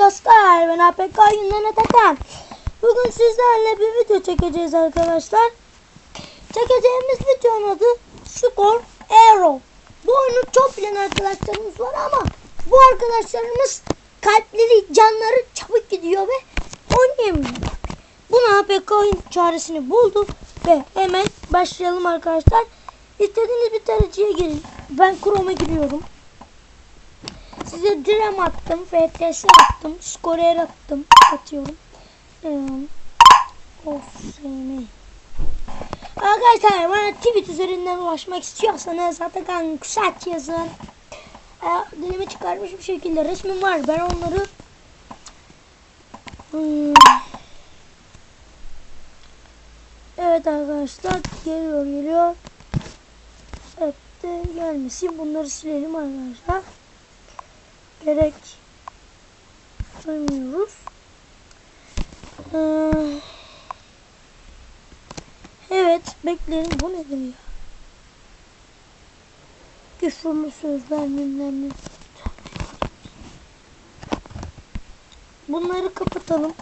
dostlar. Ben APK oyundan Atakan. Bugün sizlerle bir video çekeceğiz arkadaşlar. Çekeceğimiz videonun adı Score Arrow. Bu oyunu çok bilen arkadaşlarımız var ama bu arkadaşlarımız kalpleri, canları çabuk gidiyor ve oynayamıyor. Buna APK oyun çaresini buldu ve hemen başlayalım arkadaşlar. İstediğiniz bir tercihe girin. Ben Chrome'a giriyorum. Size direm attım, FTS attım, skorer attım, atıyorum. Ee, of seni. Arkadaşlar bana tweet üzerinden ulaşmak istiyorsanız Atakan Kusaç yazın. Ee, dilimi çıkarmış bir şekilde resmim var. Ben onları Hmm. Evet arkadaşlar geliyor geliyor. Evet de gelmesin. Bunları silelim arkadaşlar. Gerek duymuyoruz. Ee, evet bekleyin. Bu nedir ya? Küfürlü sözler bilmem ne. Bunları kapatalım.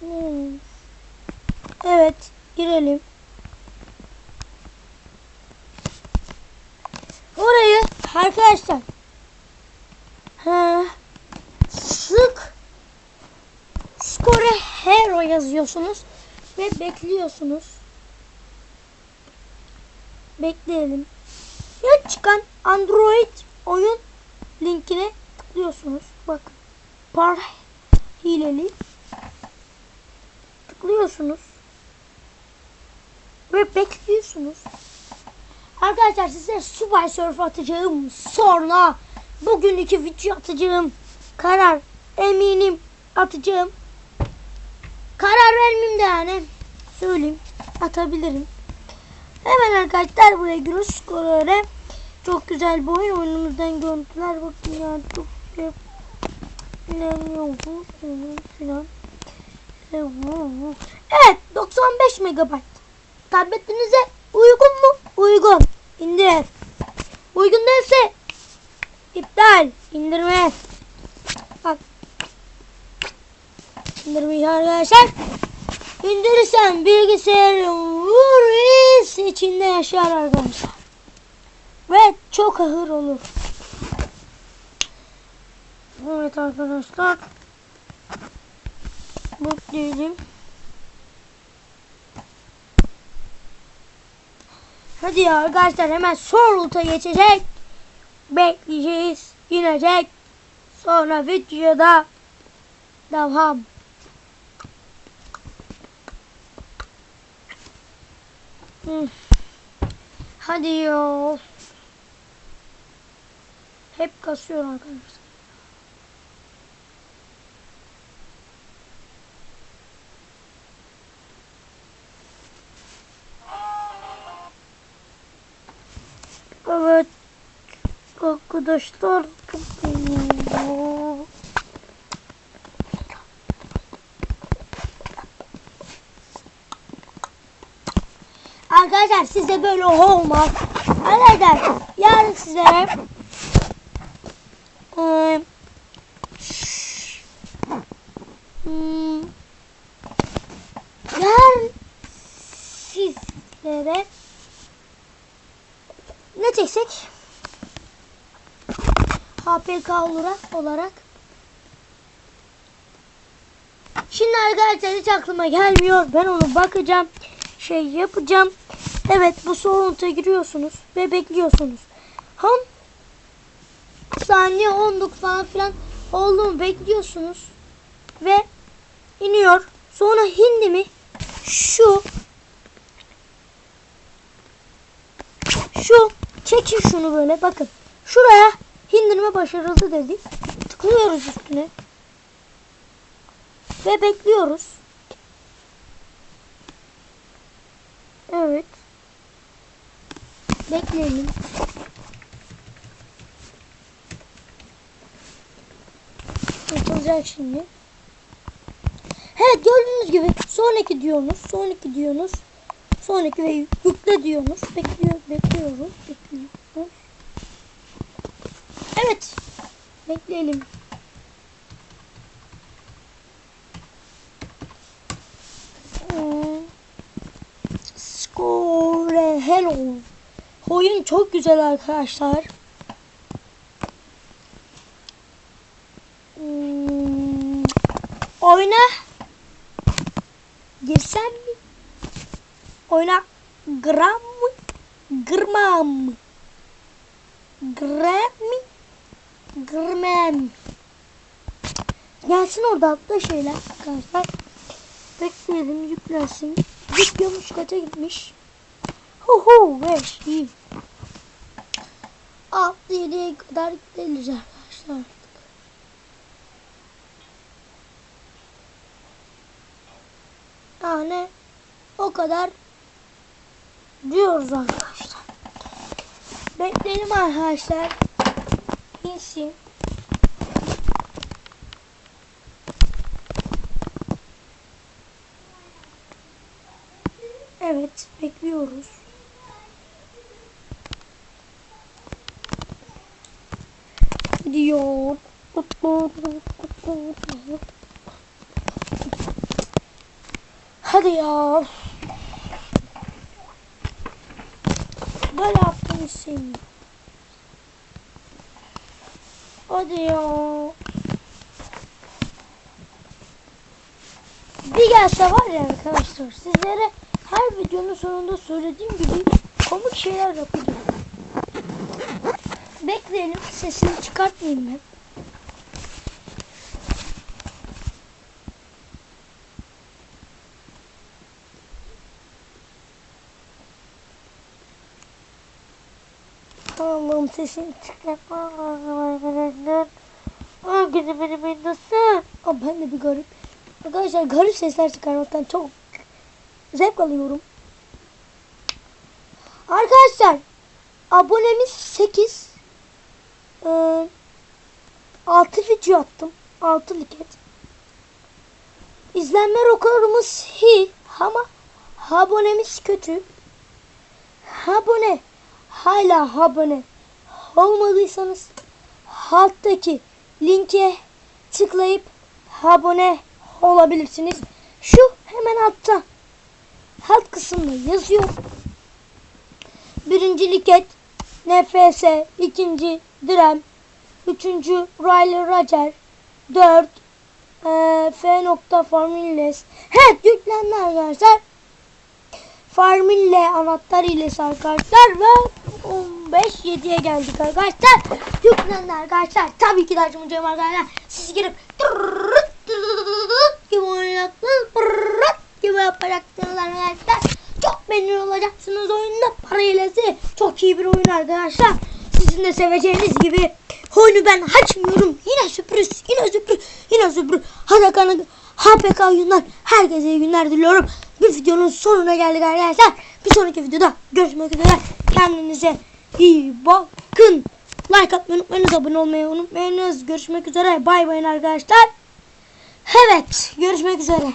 Hmm. Evet, girelim. Orayı arkadaşlar hero yazıyorsunuz ve bekliyorsunuz. Bekleyelim. Ya çıkan Android oyun linkine tıklıyorsunuz. Bakın. Par hileli. Tıklıyorsunuz. Ve bekliyorsunuz. Arkadaşlar size Subway Surf atacağım. Sonra bugünkü video atacağım. Karar eminim atacağım. Vermeyeyim de yani. Söyleyeyim. Atabilirim. Hemen arkadaşlar buraya giriyoruz. Skorere. Çok güzel bir oyun. Oyunumuzdan görüntüler bakın ya. Çok güzel. Ne oldu? Filan. Evet 95 megabayt. Tabletinize uygun mu? Uygun. İndir. Uygun değilse iptal. İndirme. Bak. İndirmeyi arkadaşlar. İndirirsen bilgisayarın virüs içinde yaşar arkadaşlar. Ve çok ağır olur. Evet arkadaşlar. Bekleyelim. Hadi ya arkadaşlar hemen son ruta geçecek. Bekleyeceğiz. İnecek. Sonra videoda devam. Hadi ya. Hep kasıyor arkadaşlar. Evet. Arkadaşlar çok iyi. Arkadaşlar size böyle olmaz. Arkadaşlar yarın size eee, hmm, yarın sizlere ne çeksek? HPK olarak olarak. Şimdi arkadaşlar hiç aklıma gelmiyor. Ben onu bakacağım. Şey yapacağım. Evet bu soğunta giriyorsunuz ve bekliyorsunuz. Ham saniye 19 falan filan oldu mu bekliyorsunuz. Ve iniyor. Sonra hindi mi şu şu çekin şunu böyle bakın. Şuraya indirme başarıldı dedi. Tıklıyoruz üstüne. Ve bekliyoruz. Evet. Bekleyelim. Kurtulacak şimdi. Evet gördüğünüz gibi sonraki diyorsunuz, sonraki diyorsunuz, sonraki ve yükle diyorsunuz. Bekliyor, bekliyoruz, bekliyoruz. Evet. Bekleyelim. Score hello. Oyun çok güzel arkadaşlar. Hmm, oyna. Girsem mi? Oyna. Gram mı? Gırmam mı? Gram mı? Gırmam? Gelsin orada altta şeyler arkadaşlar. Bekleyelim yüklensin. Videomuz kaça gitmiş? Hu 5 iyi. 6 7'ye kadar gideriz arkadaşlar. Yani o kadar diyoruz arkadaşlar. Bekleyelim arkadaşlar. İnsin. Evet, bekliyoruz. Diyor. Hadi ya. Böyle yaptığını sevmiyorum. Hadi ya. Bir gelse var ya arkadaşlar sizlere her videonun sonunda söylediğim gibi komik şeyler yapacağım. Bekleyelim sesini çıkartmayayım ben. Allah'ım sesini çıkartmam arkadaşlar. Aa gidi beni beni nasıl? Aa ben de bir garip. Arkadaşlar garip sesler çıkarmaktan çok zevk alıyorum. Arkadaşlar abonemiz 8. Ee, 6 video attım. 6 liket. İzlenme rekorumuz hi ama abonemiz kötü. Abone hala abone olmadıysanız alttaki linke tıklayıp abone olabilirsiniz. Şu hemen altta alt kısımda yazıyor. Birinci liket NFS, ikinci Direm, üçüncü Riley Roger, dört e, F nokta Formilles. Evet yüklendi arkadaşlar. Farmille anahtar ilesi arkadaşlar ve 15 7'ye geldik arkadaşlar. Yüklendi arkadaşlar. Tabii ki de açmayacağım arkadaşlar. Siz girip gibi oynayacaksınız. Gibi yapacaksınız arkadaşlar. Çok memnun olacaksınız oyunda. Para ilesi çok iyi bir oyun arkadaşlar. Sizin de seveceğiniz gibi oyunu ben açmıyorum. Yine sürpriz, yine sürpriz, yine sürpriz. Hadi HPK oyunlar. Herkese iyi günler diliyorum. Bir videonun sonuna geldik arkadaşlar. Bir sonraki videoda görüşmek üzere. Kendinize iyi bakın. Like atmayı unutmayınız. Abone olmayı unutmayınız. Görüşmek üzere. Bay bay arkadaşlar. Evet. Görüşmek üzere.